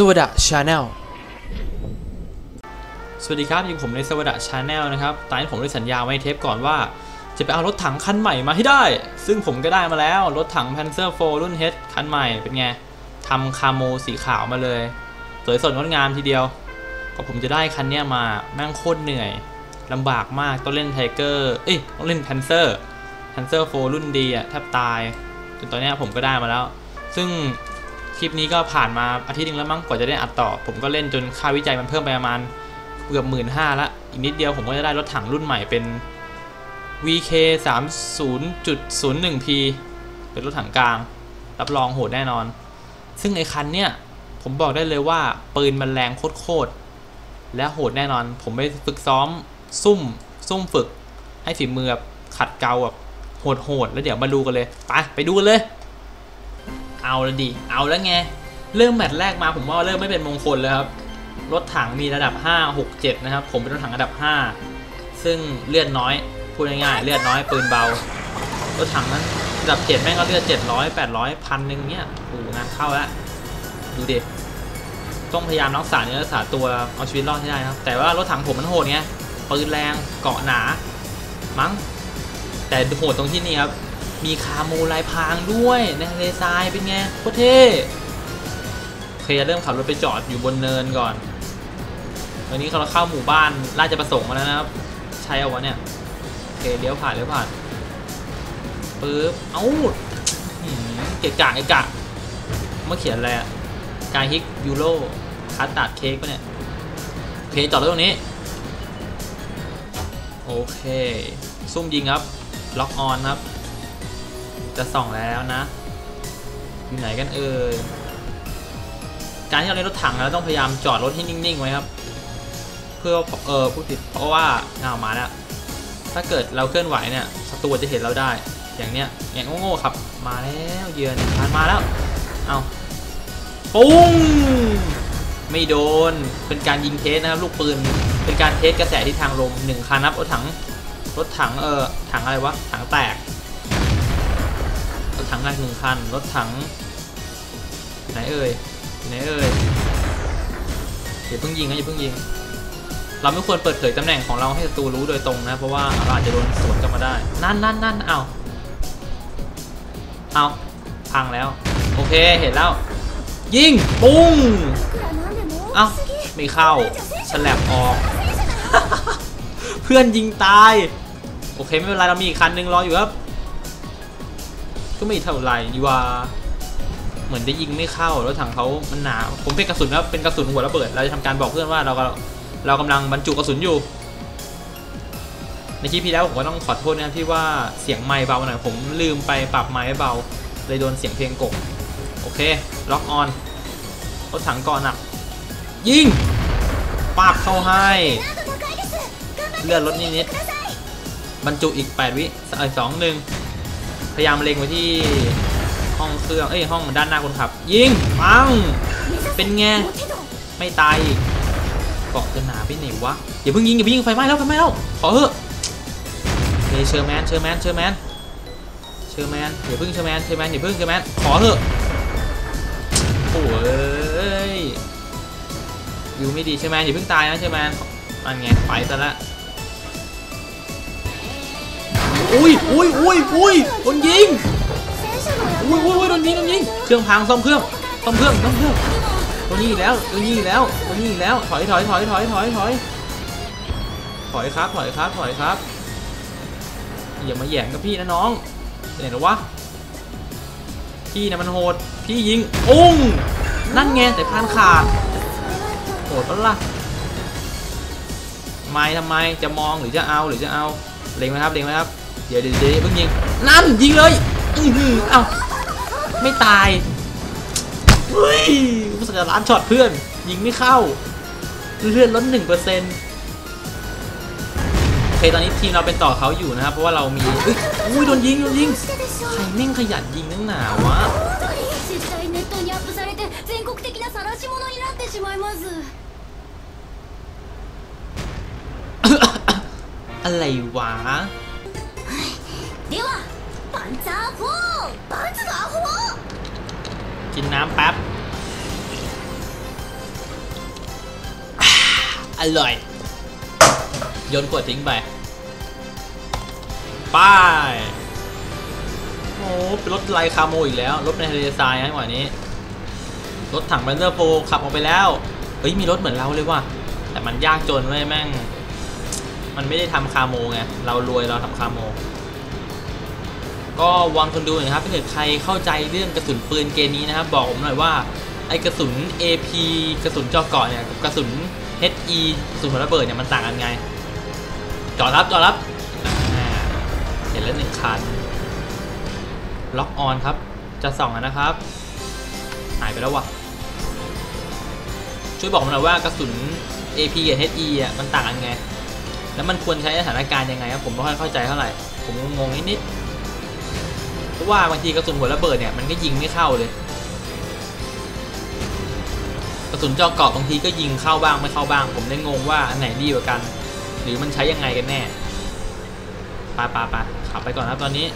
สวัสดีชาแนลสวัสดีครับอยู่ผมในสวัสดีชาแนลนะครับตอนนี้ผมได้สัญญาไว้เทปก่อนว่า จะไปเอารถถังคันใหม่มาให้ได้ ซึ่งผมก็ได้มาแล้ว รถถัง Panzer 4 รุ่น H คันใหม่เป็นไงทำคาโมสีขาวมาเลย สวยสดงดงามทีเดียวก็ผมจะได้คันเนี้ยมาแม่งโคตรเหนื่อยลำบากมากต้องเล่นไทเกอร์เอ้ยต้องเล่น Panzer Panzer 4 รุ่นดีอะแทบตายจนตอนนี้ผมก็ได้มาแล้ว ซึ่ง คลิปนี้ก็ผ่านมาอาทิตย์หนึงแล้วมั้งกว่าจะได้อัดต่อ ผมก็เล่นจนค่าวิจัยมันเพิ่มไปประมาณเกือบหมื่นห้าละอีกนิดเดียวผมก็จะได้รถถังรุ่นใหม่เป็น VK 3 0 0 1 P เป็นรถถังกลาง รับรองโหดแน่นอน ซึ่งไอ้คันเนี้ยผมบอกได้เลยว่าปืนมันแรงโคตรๆและโหดแน่นอน ผมไปฝึกซ้อม ซุ่ม ซุ่มฝึก ให้ฝีมือแบบขัดเกลาแบบโหดๆแล้วเดี๋ยวมาดูกันเลย ไป ไปดูกันเลย เอาแล้วดิ เอาแล้วไง เริ่มแมตช์แรกมาผมว่าเริ่มไม่เป็นมงคลเลยครับ รถถังมีระดับ 5 6 7 นะครับ ผมเป็นรถถังระดับ 5 ซึ่งเลือดน้อย พูดง่ายๆ เลือดน้อยปืนเบา รถถังนั้นระดับ 7 แม่งก็เลือด 700 800พันหนึ่งเนี้ยโอ้โหงานเข้าแล้ว ดูดิ ต้องพยายามรักษาเนื้อรักษาตัวเอาชีวิตรอดให้ได้ครับ แต่ว่ารถถังผมมันโหดไงปืนแรง เกาะหนา มั้ง แต่โหดตรงที่นี่ครับ มีคาโมลายพางด้วยในทะเลทรายเป็นไงโคตรเท่เคจะเริ่มขับรถไปจอดอยู่บนเนินก่อนตอนนี้เราเข้าหมู่บ้านราชประสงค์มาแล้วนะครับ ใช่เอาวะเนี่ยโอเคเลี้ยวผ่านเลี้ยวผ่านปึ๊บเอ้าเกะกะเกะกะเมื่อเขียนอะไรอะกายฮิกยูโรคัสตาร์ดเค้กปะเนี่ยโอเคจอดรถตรงนี้โอเค ซุ่มยิงครับ ล็อกออนครับ จะส่องแล้วนะ อยู่ไหนกันเอ่ยการที่เราเล่นรถถังเราต้องพยายามจอดรถให้นิ่งๆไว้ครับ เพื่อเออพูดผิดเพราะว่าเอามาแล้วถ้าเกิดเราเคลื่อนไหวเนี่ยศัตรูจะเห็นเราได้ อย่างเนี้ยอย่างโง่ๆครับ มาแล้วเยือนผ่านมาแล้วเอาปุ้งไม่โดนเป็นการยิงเทสนะครับลูกปืนเป็นการเทสกระแสที่ทางลมหนึ่งคันนับรถถังรถถังเออถังอะไรวะถังแตก รถถังหนักหนึ่งคัน รถถังไหนเอ่ยไหนเอ่ยอย่าเพิ่งยิงนะอย่าเพิ่งยิง เราไม่ควรเปิดเผยตำแหน่งของเราให้ศัตรูรู้โดยตรงนะ เพราะว่าเราอาจจะโดนสวนกลับมาได้ นั่นนั่นนั่นเอาเอาพังแล้ว โอเคเห็นแล้ว ยิง ปุ้งเอาไม่เข้าฉลับออก เพื่อนยิงตาย โอเคไม่เป็นไรเรามีอีกคันหนึงรออยู่ครับ ก็ไม่เท่าไหร่ดีว่า เหมือนจะยิงไม่เข้ารถถังเขามันหนา ผมเป็นกระสุนครับเป็นกระสุนหัวระเบิด เราจะทำการบอกเพื่อนว่าเราก็เรากำลังบรรจุกระสุนอยู่ ในคลิปที่แล้วผมก็ต้องขอโทษนะครับที่ว่าเสียงไมค์เบาหน่อย ผมลืมไปปรับไม้เบา เลยโดนเสียงเพลงกบโอเค ล็อกออนรถถังก่อนอะยิงปาบเข้าให้ เลื่อนรถนิดๆบรรจุอีก 8 วิเอ้ยสองหนึ่ง พยายามเล็งไว้ที่ห้องเครื่องเอ้ยห้องด้านหน้าคนขับ ยิงปังเป็นไงไม่ตายอีกเกาะจะหนาไปไหนวะอย่าเพิ่งยิงอย่าเพิ่งยิงไฟไหม้แล้วไฟไหม้แล้วขอเถอะเฮ้ยเชอร์แมนเชอร์แมนเชอร์แมนเชอร์แมนอย่าเพิ่งเชอร์แมนเชอร์แมนอย่าเพิ่งเชอร์แมนขอเถอะโอ้ยอยู่ไม่ดีเชอร์แมนอย่าเพิ่งตายนะเชอร์แมนมันไงไปซะละ อุ้ยอุ้ยอุ้ยอุ้ยโดนยิงอุ้ยอุ้ยอุ้ยโดนยิงโดนยิงเครื่องพังซ่อมเครื่องซ่อมเครื่องซ่อมเครื่องโดนยิงแล้วโดนยิงแล้วโดนยิงแล้วถอยถอยถอยถอยถอยถอยถอยครับถอยครับถอยครับอย่ามาแย่งกับพี่นะน้องไหนหรอวะพี่นะมันโหดพี่ยิงอุ้งนั่นไงแต่พานขาดโหดปะล่ะไม่ทำไมจะมองหรือจะเอาหรือจะเอาเล็งไหมครับเล็งไหมครับ เดี๋ยวเดี๋ยวเพิ่งยิงนั่นยิงเลยอือเอ้าไม่ตายเฮ้ยรู้สึกล้านช็อตเพื่อน ยิงไม่เข้า เลื่อนลดหนึ่งเปอร์เซ็นต์โอเคตอนนี้ทีมเราเป็นต่อเขาอยู่นะครับ เพราะว่าเรามีอุ้ยโดนยิงโดนยิงใครแม่งขยันยิงนั่งหนาวะอะไรวะ ではパンツァー4パンツァー4 กินน้ำแป๊บ อร่อย โยนขวดทิ้งไปป้ายโอ้เป็นรถไลคาโมอีกแล้ว รถในทะเลทรายนะจังหวะนี้ รถถังแบนเดอร์โฟขับออกไปแล้ว เฮ้ย มีรถเหมือนเราเลยว่ะ แต่มันยากจนเว้ยแม่ง มันไม่ได้ทำคาโมไง เรารวยเราทำคาโม ก็วอนคนดูนะครับถ้าเกิดใครเข้าใจเรื่องกระสุนปืนเกมนี้นะครับ บอกผมหน่อยว่าไอกระสุน AP กระสุนเจาะเกาะเนี่ยกับกระสุน HE กระสุนหัวระเบิดเนี่ยมันต่างกันไงจอดรับจอดรับเห็นแล้วหนึ่งคันล็อกออนครับ จะส่องนะครับ หายไปแล้ววะช่วยบอกผมหน่อยว่ากระสุน AP กับ HE อะมันต่างกันไง แล้วมันควรใช้สถานการณ์ยังไงครับผมไม่ค่อยเข้าใจเท่าไหร่ ผมงงๆนิดๆ เพราะว่าบางทีกระสุนหัวระเบิดเนี่ยมันก็ยิงไม่เข้าเลย กระสุนจาะเกาะบางทีก็ยิงเข้าบ้างไม่เข้าบ้าง ผมเลยงงว่าอันไหนดีกว่ากัน หรือมันใช้ยังไงกันแน่ปาปาปาขับไปก่อนนะครับตอนนี้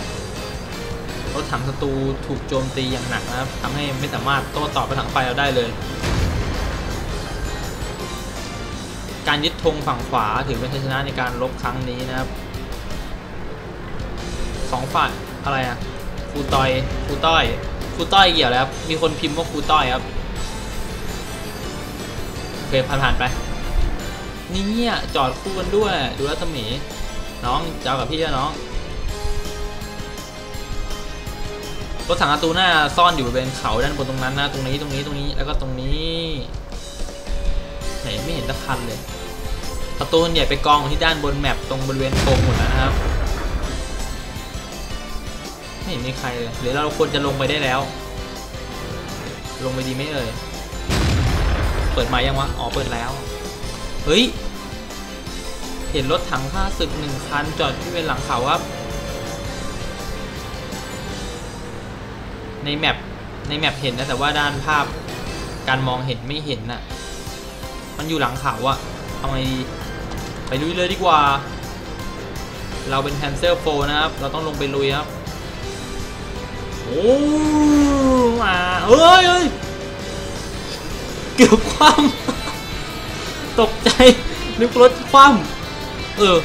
รถถังศัตรูถูกโจมตีอย่างหนักนะครับทำให้ไม่สามารถโต้ตอบไปถังไฟเราได้เลย การยึดธงฝั่งขวาถือเป็นชัยชนะในการลบครั้งนี้นะครับสองฝ่ายอะไรอะ ครูตอยครูต้อยครูต้อยเกี่ยวแล้วครับมีคนพิมพ์ว่าครูต้อยครับโอเคผ่านผ่านๆไป นี่เนี่ยจอดคู่กันด้วย ดูรัศมี น้องเจะเอากับพี่อะน้องรถถังอาตูหน้าซ่อนอยู่บริเวณเขาด้านบนตรงนั้นนะ ตรงนี้ตรงนี้ตรงนี้แล้วก็ตรงนี้ไหนไม่เห็นตะคันเลยประตูใหญ่ไปกองที่ด้านบนแมปตรงบริเวณโค้งหมดแล้วนะครับ เห็นมีใครเลยหรือเราควรจะลงไปได้แล้ว ลงไปดีไหมเอ่ยเปิดไมายังวะอ๋อเปิดแล้ว เฮ้ย เห็นรถถังข้าศึกหนึ่งคันจอดที่เป็นหลังเขาครับ ในแมปในแมปเห็นนะแต่ว่าด้านภาพการมองเห็นไม่เห็นน่ะ มันอยู่หลังเขาอะทำไงดีไปลุยเลยดีกว่า เราเป็นแพนเซอร์โฟนะครับ เราต้องลงไปลุยครับ โอ้มาเอ้ยเอ้ยเกือบคว่ำตกใจนึกรถคว่ำเออ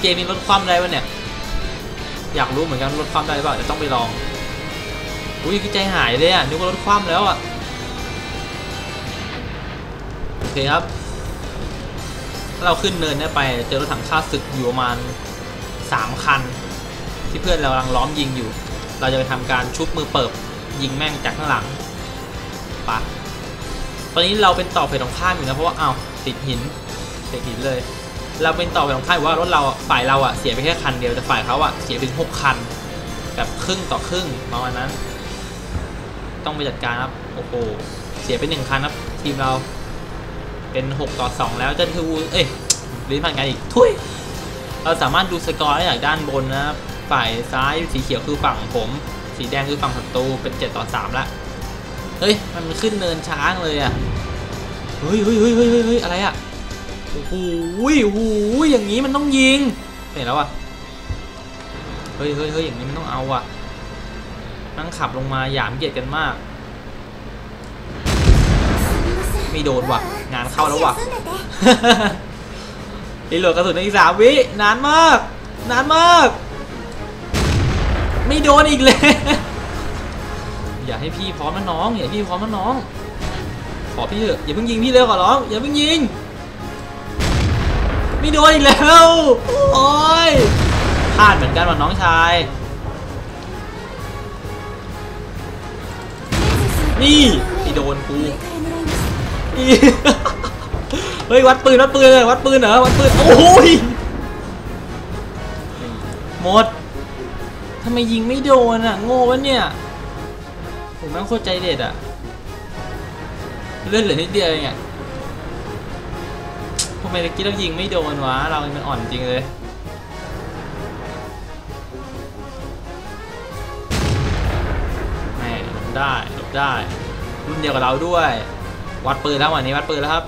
เกมนี้รถคว่ำได้ปะเนี่ย อยากรู้เหมือนกันรถคว่ำได้หรือเปล่าเดี๋ยวต้องไปลองอุ้ยใจหายเลยอะนึกว่ารถคว่ำแล้วอะโอเคครับถ้าเราขึ้นเนินเนี่ยไปเจอรถถังข้าศึกอยู่ประมาณ3คัน ที่เพื่อนเรากำลังล้อมยิงอยู่ เราจะไปทำการชุบมือเปิบยิงแม่งจากข้างหลังปะตอนนี้เราเป็นต่อไปตรงข้ามอยู่นะเพราะว่าอ้าวติดหินติดหินเลย เราเป็นต่อไปตรงข้ามว่ารถเราฝ่ายเราอะเสียไปแค่คันเดียวแต่ฝ่ายเขาอะเสียไปถึงหกคันแบบครึ่งต่อครึ่งประมาณนั้น ต้องไปจัดการครับโอ้โหเสียไปหนึ่งคันครับทีมเราเป็น 6 ต่อ 2 แล้วเจะทูเอ้ยลิ้นผ่านกันอีก ทุย เราสามารถดูสกอร์ได้จากด้านบนนะครับ ฝ่ายซ้ายสีเขียวคือฝั่งผม สีแดงคือฝั่งศัตรูเป็น7ต่อ3ละเฮ้ยมันขึ้นเนินช้างเลยอะเฮ้ยเฮ้ยเฮ้ยเฮ้ยเฮ้ยอะไรอะโอ้โหโอ้โหอย่างนี้มันต้องยิงเห็นแล้วอะเฮ้ยเฮ้ยเฮ้ยอย่างนี้มันต้องเอาอะนั่งขับลงมาหยามเกียดกันมากไม่โดนว่ะ งานเข้าแล้วว่ะรีโหลดกระสุนอีกสามวินานมาก นานมาก ไม่โดนอีกเลย อย่าให้พี่พร้อมนะน้อง อย่าพี่พร้อมนะน้อง ขอพี่เถอะอย่าเพิ่งยิงพี่เร็วขอร้อง อย่าเพิ่งยิง ไม่โดนอีกแล้ว โอ้ยพลาดเหมือนกันว่ะน้องชาย นี่ที่โดนกูเฮ้ยวัดปืนวัดปืนเลยวัดปืนเหรอวัดปืนโอ้ยหมด ทำไมยิงไม่โดนอะ โง่วะเนี่ย ผมแม่งโคตรใจเด็ดอะ เลื่อนเหลือนิดเดียวเองอะทำไมตะกี้เรายิงไม่โดนวะ เรามันอ่อนจริงเลยแม่หลบได้หลบได้ รุ่นเดียวกับเราด้วย วัดปืนแล้ววันนี้วัดปืนแล้วครับ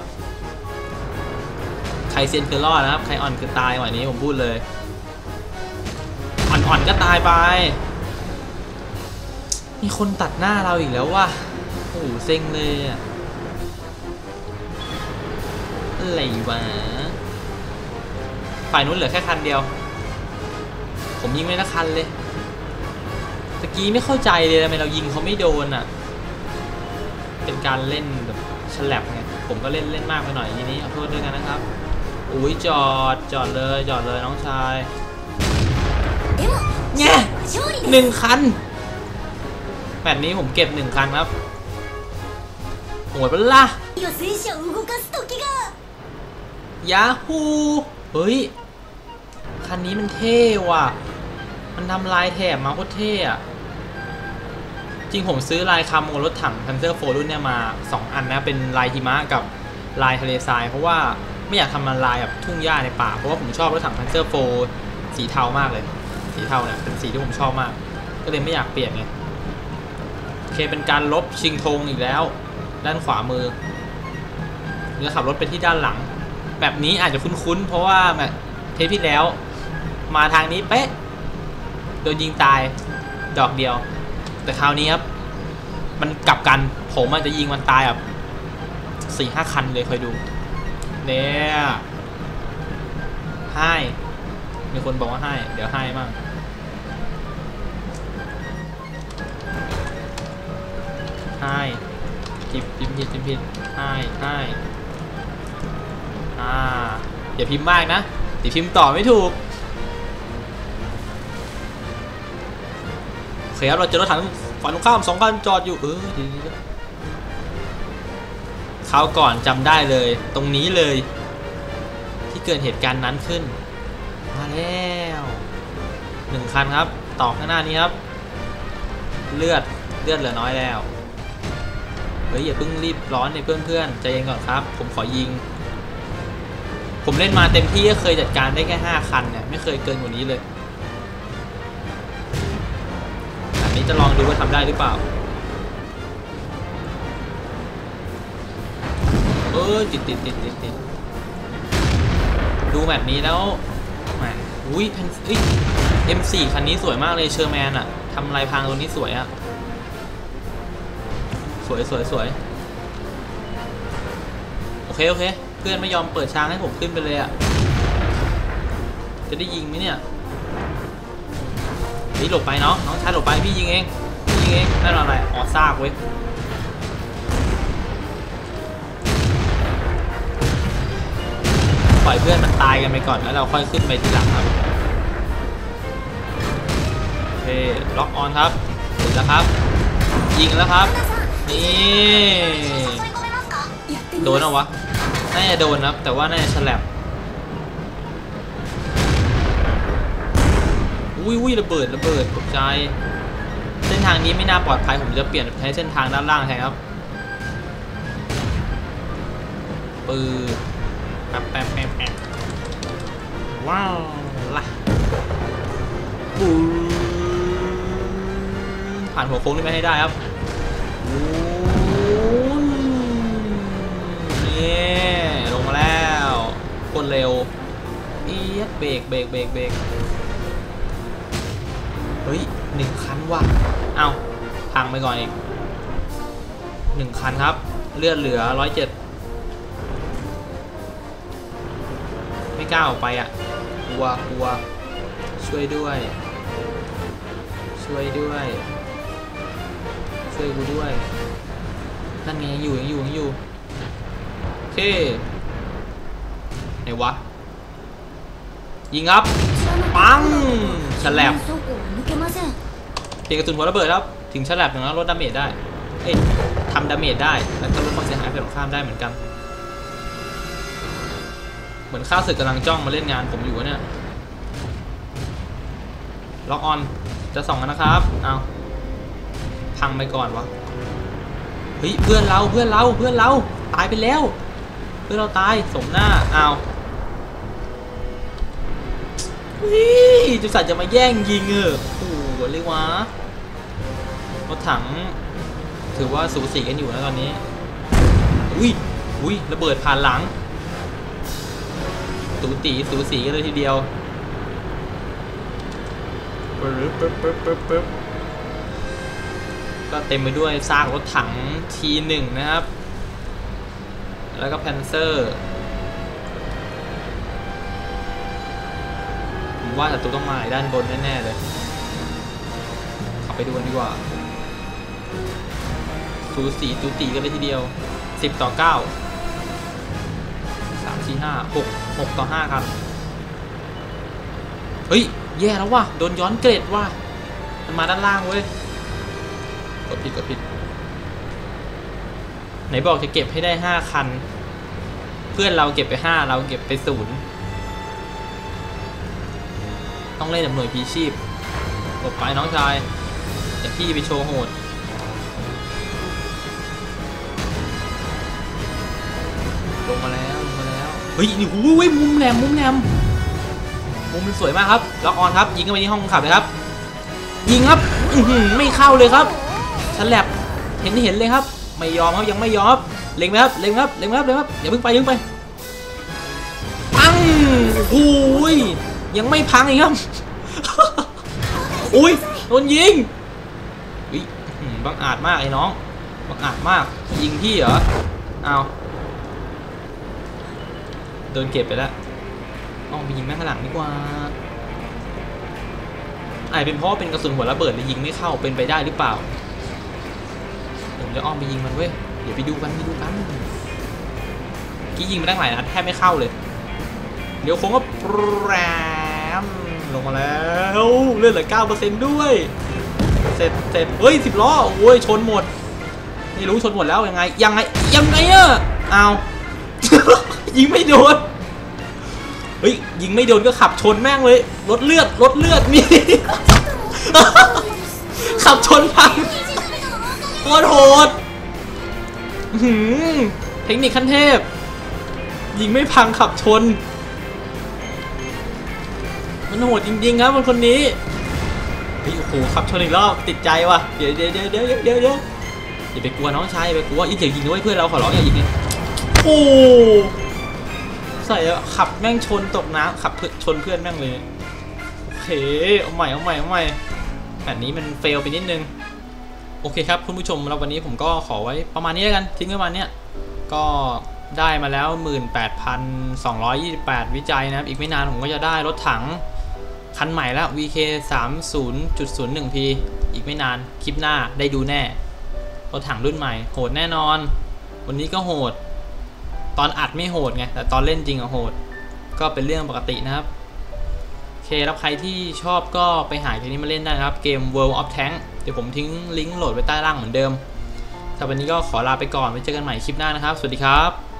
ใครเซียนคือรอดนะครับ ใครอ่อนคือตายวันนี้ผมพูดเลย อ่อนก็ตายไป มีคนตัดหน้าเราอีกแล้วว่ะโอ้โหเซ็งเลยอะอะไรวะ ฝ่ายนู้นเหลือแค่คันเดียว ผมยิงไม่ละคันเลยตะกี้ไม่เข้าใจเลยทำไมเรายิงเขาไม่โดนอะ เป็นการเล่นแบบฉลับไง ผมก็เล่นเล่นมากไปหน่อยทีนี้ขอโทษด้วยกันนะครับ อุ้ยจอดจอดเลยจอดเลยน้องชาย เนี่ยหนึ่งคันแบบนี้ผมเก็บหนึ่งคันครับโหดเปล่ะยาฮูเฮ้ย คันนี้มันเท่ว่ะ มันทำลายแถบมาโคตรเท่อะจริงผมซื้อลายคามโมรถถังพันเซอร์โฟรุ่นเนี่ยมา 2 อันนะ เป็นลายหิมะกับลายทะเลทราย เพราะว่าไม่อยากทำมันลายแบบทุ่งหญ้าในป่า เพราะว่าผมชอบรถถังพันเซอร์โฟสีเทามากเลย สีเทาเนี่ยเป็นสีที่ผมชอบมาก ก็เลยไม่อยากเปลี่ยนไงโอเคเป็นการลบชิงธงอีกแล้ว ด้านขวามือเรือขับรถไปที่ด้านหลัง แบบนี้อาจจะคุ้นๆ เพราะว่าแบบเทปที่แล้ว มาทางนี้เป๊ะโดนยิงตายดอกเดียว แต่คราวนี้ครับมันกลับกันผมอาจจะยิงมันตายแบบสี่ห้าคันเลยคอยดูเนี่ยให้ มีคนบอกว่าให้ เดี๋ยวให้มั่งให้จิบจิบผิดจิบผิดให้ให้อ่าอย่าพิมพ์มากนะเดี๋ยวพิมพ์ต่อไม่ถูกโอเคครับเราเจอรถถังฝั่งตรงข้ามสองคันจอดอยู่เออดีดีเขาวก่อนจำได้เลย ตรงนี้เลย ที่เกิดเหตุการณ์นั้นขึ้น มาแล้วหนึ่งคันครับ ต่อข้างหน้านี้ครับ เลือดเลือดเหลือน้อยแล้วเฮ้ยอย่าเพิ่งรีบร้อนในเพื่อนๆใจเย็นก่อนครับ ผมขอยิง ผมเล่นมาเต็มที่ก็เคยจัดการได้แค่5คันเนี่ยไม่เคยเกินกว่านี้เลยอันนี้จะลองดูว่าทำได้หรือเปล่าเออติดติดติดติดติดดูแบบนี้แล้ว อุ้ยพันเอ้ย M4 คันนี้สวยมากเลยเชอร์แมนอะทำลายพางตัวนี้สวยอะสวยสวยสวยโอเคโอเค เพื่อนไม่ยอมเปิดช้างให้ผมขึ้นไปเลยอะจะได้ยิงไหมเนี่ยนี่หลบไปเน้องน้องชายหลบไปพี่ยิงเองพี่ยิงเองนั่นอะไรอ๋อซากเว้ย ปล่อยเพื่อนมันตายกันไปก่อนแล้วเราค่อยขึ้นไปทีหลังครับโอเคล็อกออนครับเสร็จแล้วครับ ยิงแล้วครับ นี่โดนเอาวะน่าจะโดนครับ แต่ว่าน่าจะแฉลบอุ้ยอุ้ยระเบิดระเบิดตกใจ เส้นทางนี้ไม่น่าปลอดภัยผมจะเปลี่ยนใช้เส้นทางด้านล่างแทนครับปืน แป๊บแป๊บแป๊บแป๊บว้าวล่ะปูผ่านหัวโค้งนี้ไปให้ได้ครับโอ้ยนี่ลงมาแล้วคนเร็วเอียดเบรกเบรกเบรกเบรกเฮ้ยหนึ่งคันว่ะเอาพังไปก่อนอีกหนึ่งคันครับ เลือดเหลือร้อยเจ็ด ก้าวไปอะกลัวกลัวช่วยด้วย ช่วยด้วย ช่วยกูด้วยนั่นไงยังอยู่ยังอยู่ยังอยู่โอเคไหนวะยิงครับปังฉลับเตะกระสุนหัวระเบิดครับถึงฉลับอย่างนั้นลดดาเมจได้เอ้ยทำดาเมจได้แล้วก็ลดความเสียหายไปของข้ามได้เหมือนกัน เหมือนข้าศึกกำลังจ้องมาเล่นงานผมอยู่เนี่ย ล็อกออน จะส่องกันนะครับ เอาพังไปก่อนวะ เฮ้ยเพื่อนเราเพื่อนเราเพื่อนเราตายไปแล้ว เพื่อนเราตายสมหน้า เอาวิจุสัตว์จะมาแย่งยิงเออโอ้โหเรียวะรถถัง ถือว่าสูสีกันอยู่นะตอนนี้ อุ้ยอุ้ยระเบิดผ่านหลัง สูตีสูสีกันเลยทีเดียวปึ๊บปึ๊บปึ๊บปึ๊บก็เต็มไปด้วยซากรถถัง T1 นะครับ แล้วก็แพนเซอร์ผมว่าศัตรูต้องมาด้านบนแน่ ๆ เลย ขับไปดูกันดีกว่า สูสีตูตีกันเลยทีเดียว 10 ต่อ 9 3 4 5 6 6ต่อ5ครับ เฮ้ย แย่แล้วว่ะ โดนย้อนเกรดว่ะ มันมาด้านล่างเว้ย กดผิดกดผิด ไหนบอกจะเก็บให้ได้5คัน เพื่อนเราเก็บไป5เราเก็บไปศูนย์ต้องเล่นแบบหน่วยพีชีพหลบไปน้องชาย อย่าพี่ไปโชว์โหด เฮ้ยนี่หูยมุมแหลมมุมแหลมมุมมันสวยมากครับล็อกออนครับ ยิงเข้าไปที่ห้องขับเลยครับ ยิงครับอืไม่เข้าเลยครับฉลับเห็นเห็นเลยครับ ไม่ยอมครับยังไม่ยอมครับเล็งไหมครับเล็งครับเล็งครับเล็งครับอย่าเพิ่งไปย่าเพิ่งไปปังโอ้ยยังไม่พังอีกครับอุ้ยโดนยิงอุ้ยบังอาจมากไอ้น้องบังอาจมากยิงพี่เหรอเอา โดนเก็บไปแล้วอ้อมไปยิงแม่งข้างหลังดีกว่าอาจเป็นเพราะว่าเป็นกระสุนหัวระเบิดเลยยิงไม่เข้าเป็นไปได้หรือเปล่าเดี๋ยวผมจะอ้อมไปยิงมันเว้ยเดี๋ยวไปดูกันไปดูกันกี้ยิงไปตั้งหลายนัดแทบไม่เข้าเลยเดี๋ยวคงก็แปรมลงมาแล้วเลือดเหลือเก้าเปอร์เซ็นต์ด้วย เสร็จเสร็จเฮ้ยสิบล้อโอ้ยชนหมดไม่รู้ชนหมดแล้วยังไงยังไงยังไงอะเอา ยิงไม่โดน เฮ้ยยิงไม่โดนก็ขับชนแม่งเลยลดเลือดลดเลือดมีขับชนพังโคตรโหดหือเทคนิคขั้นเทพ ยิงไม่พังขับชน มันโหดจริงๆครับคนคนนี้เฮ้ยโอ้โหขับชนอีกรอบติดใจว่ะเดี๋ยวเดี๋ยวเดี๋ยวเดี๋ยวเดี๋ยวเดี๋ยวอย่าไปกลัวน้องชายอย่าไปกลัวอีกอย่ายิงด้วยเพื่อนเราขอร้องอย่ายิงเลยโอ้ ใส่ขับแม่งชนตกน้ำขับเพื่อนชนเพื่อนแม่งเลยโอเคเอาใหม่เอาใหม่เอาใหม่แบบนี้มันเฟลไปนิดนึงโอเคครับคุณผู้ชมแล้ววันนี้ผมก็ขอไว้ประมาณนี้แล้วกันทิ้งไว้ประมาณเนี้ยก็ได้มาแล้ว 18,228 วิจัยนะครับ อีกไม่นานผมก็จะได้รถถังคันใหม่แล้ว VK 30.01P อีกไม่นานคลิปหน้าได้ดูแน่ รถถังรุ่นใหม่ โหดแน่นอน วันนี้ก็โหด ตอนอัดไม่โหดไง แต่ตอนเล่นจริงอะโหด ก็เป็นเรื่องปกตินะครับ โอเคแล้วใครที่ชอบก็ไปหาเกมนี้มาเล่นได้นะครับ เกม World of Tank เดี๋ยวผมทิ้งลิงก์โหลดไว้ใต้ล่างเหมือนเดิมสำหรับวันนี้ก็ขอลาไปก่อนไว้เจอกันใหม่คลิปหน้านะครับ สวัสดีครับ